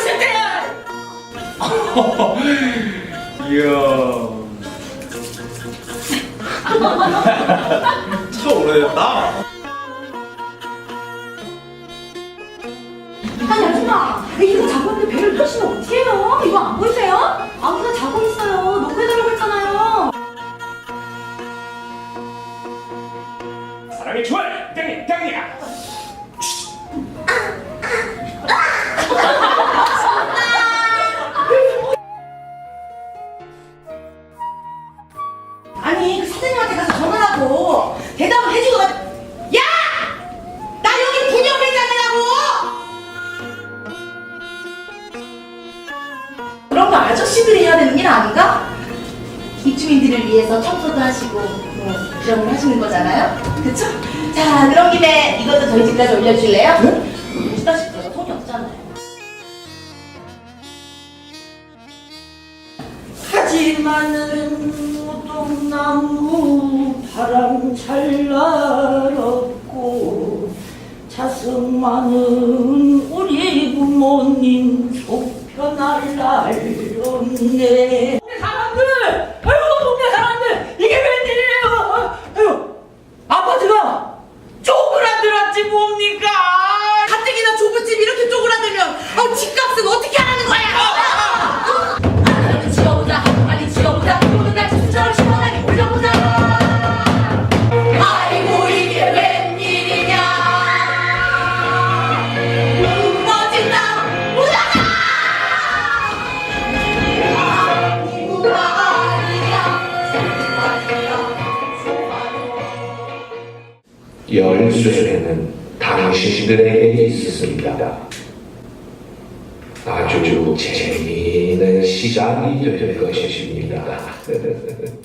싶대! 이야. 참 오래됐다. 아니 아줌마 이거 잡았는데 배를 펴시면 어떡해요? 이거 안 보이세요? 아무나 자고 있어요 녹여달라고 했잖아요 사랑의 주얼 땅이 땅이야 아니 그 사장님한테 가서 전화하고 대답을 해주고 가... 야! 나 여기 분녀회장이라고! 그런 거 아저씨들이 해야 되는 일 아닌가? 입주민들을 위해서 청소도 하시고 뭐 그런 걸 하시는 거잖아요? 그쵸? 자 그런 김에 이것도 저희 집까지 올려주실래요? 네? 보시다시피 제가 돈이 없잖아요 하지만은 나무 바람 잘 날았고 자성 많은 우리 부모님 속 편할 날 없네 열쇠는 당신들에게 있습니다. 아주 재미있는 시간이 될 것입니다.